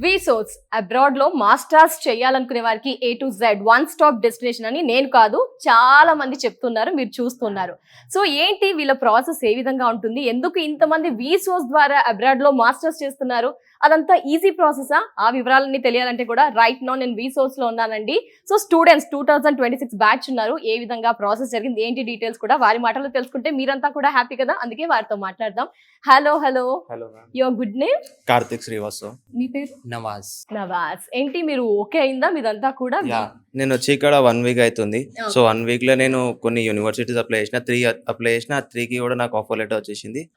వీసోస్ అబ్రాడ్లో masters చేయాలనుకునే వారికి A to Z one stop destination అని నేను కాదు చాలా మంది చెప్తున్నారు మీరు చూస్తున్నారు. సో ఏంటి వీళ్ళ ప్రాసెస్ ఏ విధంగా ఉంటుంది? ఎందుకు ఇంతమంది వీసోస్ ద్వారా అబ్రాడ్లో మాస్టర్స్ చేస్తున్నారు? అదంతా ఈజీ ప్రాసెసా ఆ? వివరాలన్నీ తెలియాలంటే కూడా రైట్ నో నేను వీసోస్లో ఉన్నానండి. So students two thousand twenty six batch ఉన్నారు. ఏ విధంగా ప్రాసెస్ జరిగింది? ఏంటి డీటెయిల్స్ కూడా? వారి మాటల్లో తెలుసుకుంటే మీరంతా కూడా హ్యాపీ కదా? అందుకే వారితో మాట్లాడదాం. Hello hello hello your good name Karthik Srivastav. మీ పేరు? నవాజ్. నవాజ్. ఏంటి? మీరు ఓకే అయిందా? మీదంతా కూడా? యా. నేను వచ్చి ఇక్కడ వన్ వీక్ అవుతుంది సో వన్ వీక్లో నేను కొన్ని యూనివర్సిటీస్ అప్లై చేసిన త్రీ అప్లై చేసిన ఆ త్రీకి కూడా నాకు ఆఫర్ లెటర్ వచ్చేసింది.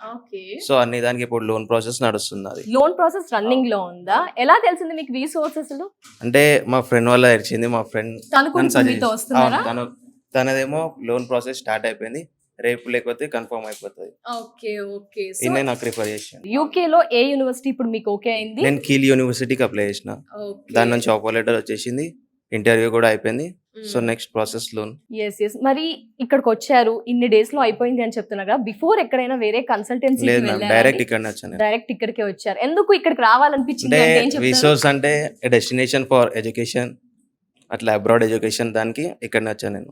సో అన్ని దానికి ఇప్పుడు లోన్ ప్రాసెస్ నడుస్తుంది లోన్ ప్రాసెస్ రన్నింగ్లో ఉందా? ఎలా తెలిసింది మీకు రీసోర్సెస్ అంటే మా ఫ్రెండ్ వల్ల తెచ్చింది మా ఫ్రెండ్ తను తనదేమో లోన్ ప్రాసెస్ స్టార్ట్ అయిపోయింది. రేపు లేకపోతే కన్ఫర్మ్ అయిపోతుంది. Okay okay. ఇన్నే నాకు రిఫర్ చేసాను యూకే లో ఏ యూనివర్సిటీ ఇప్పుడు మీకు ఓకే అయింది? నేను కీల్ యూనివర్సిటీకి అప్లై చేసిన. దాని నుంచి ఆఫర్ లెటర్ వచ్చేసింది. ఇంటర్వ్యూ కూడా అయిపోయింది. So next process loan. Yes yes మరి ఇక్కడికి వచ్చారు. ఇన్ని డేస్లో అయిపోయింది అని చెప్తున్నారు కదా. బిఫోర్ ఎక్కడైనా వేరే కన్సల్టెన్సీ డైరెక్ట్ ఇక్కడ వచ్చాను డైరెక్ట్ ఇక్కడికే వచ్చారు. ఎందుకు ఇక్కడికి రావాలనిపించింది? రిసోర్స్ అంటే డెస్టినేషన్ ఫర్ ఎడ్యుకేషన్ అట్లా అబ్రాడ్ ఎడ్యుకేషన్ దానికి ఇక్కడ వచ్చాను నేను.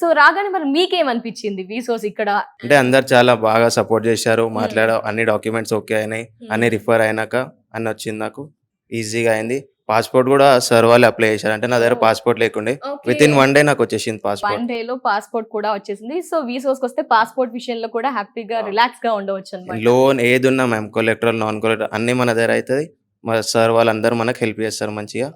సో రాగానే మరి మీకేమనిపించింది వీసోస్ ఇక్కడ? అంటే అందరు చాలా బాగా సపోర్ట్ చేశారు మాట్లాడ అన్ని డాక్యుమెంట్స్ ఓకే అయినాయి అన్ని రిఫర్ అయినాక అన్ని వచ్చింది నాకు. ఈజీగా అయింది. పాస్పోర్ట్ కూడా సార్ వాళ్ళు అప్లై చేశారు. అంటే నా దగ్గర. పాస్పోర్ట్ లేకుండే. విత్ ఇన్ వన్ డే నాకు వచ్చేసింది వన్ పాస్పోర్ట్ డే లో పాస్పోర్ట్ కూడా వచ్చేసింది. సో వీసోస్ వస్తే పాస్పోర్ట్ విషయంలో కూడా హ్యాపీగా. రిలాక్స్గా ఉండవచ్చు లోన్ ఏది ఉన్నా మ్యామ్ కొలెక్టర్ నాన్ కొలెక్టర్ అన్ని మన దగ్గర అవుతుంది మా సార్ వాళ్ళందరూ మనకు హెల్ప్ చేస్తారు మంచిగా.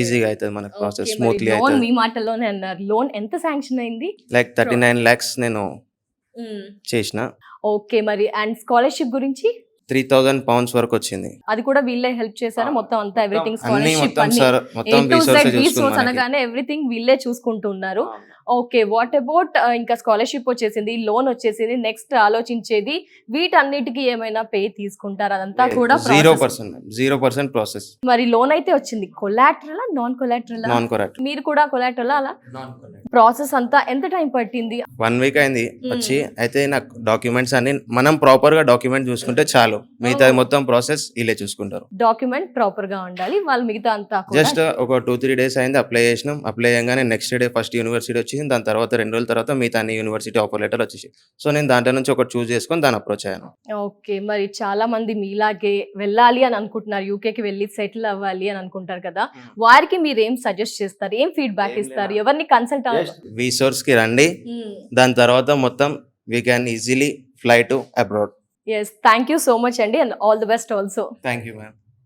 ఈజీగా అవుతుంది మనకు ప్రాసెస్ స్మూత్లీ అవుతుంది. మీ మాటల్లోనే అన్నారు. లోన్ ఎంత శాంక్షన్ అయింది? లైక్ థర్టీ నైన్ ల్యాక్స్ నేను చేసిన. ఓకే మరి అండ్ స్కాలర్షిప్ గురించి? త్రీ థౌజండ్ పౌండ్స్ వరకు వచ్చింది. అది కూడా వీళ్ళే హెల్ప్ చేశారా. మొత్తం అంతా ఎవ్రీథింగ్ అన్ని స్కాలర్షిప్ మొత్తం అన్ని సార్ మొత్తం రిసోర్సెస్ రీసోర్స్ చూసుకున్నాను అనగానే ఎవ్రీథింగ్ వీళ్ళే చూసుకుంటున్నారు. ఓకే వాట్ అబౌట్ ఇంకా స్కాలర్షిప్ వచ్చేసింది లోన్ వచ్చేసింది నెక్స్ట్ ఆలోచించేది వీటన్నిటికీ ఏమైనా పే తీసుకుంటారు? అదంతా కూడా zero. Percent zero percent process మరి లోన్ అయితే వచ్చింది. కొలాటరలా నాన్ కొలాటరలా నాన్ కరెక్ట్ మీరు కూడా కొలాటరలా అలా? ప్రాసెస్ అంతా ఎంత టైం పట్టింది? వన్ వీక్ అయింది వచ్చి అయితే నాకు డాక్యుమెంట్స్ అన్ని మనం ప్రాపర్గా డాక్యుమెంట్ చూసుకుంటే చాలు. మిగతా Oh. మొత్తం ప్రాసెస్ వీళ్ళే చూసుకుంటారు. డాక్యుమెంట్ ప్రాపర్గా ఉండాలి వాళ్ళు మిగతా అంతా జస్ట్ ఒక టూ త్రీ డేస్ అయింది అప్లై చేసినాం. అప్లై చేయగానే నెక్స్ట్ డే ఫస్ట్ యూనివర్సిటీ వచ్చింది. దాని తర్వాత రెండు రోజుల తర్వాత మిగతా అన్ని యూనివర్సిటీ ఆఫర్ లెటర్ వచ్చేసి. సో నేను దాంట్లో నుంచి ఒకటి చూస్ చేసుకొని దాని అప్రోచ్ అయ్యాను. ఓకే. మరి చాలా మంది మీలాగే వెళ్ళాలి అని అనుకుంటున్నారు. యూకేకి వెళ్ళి సెటిల్ అవ్వాలి అని అనుకుంటారు కదా. వారికి మీరు ఏం సజెస్ట్ చేస్తారు? ఏం ఫీడ్బ్యాక్ ఇస్తారు? ఎవరిని కన్సల్ట్ వీసోర్స్కి రండి. దాని తర్వాత మొత్తం we can easily fly to abroad yes thank you so much అండి. And all the best also thank you ma'am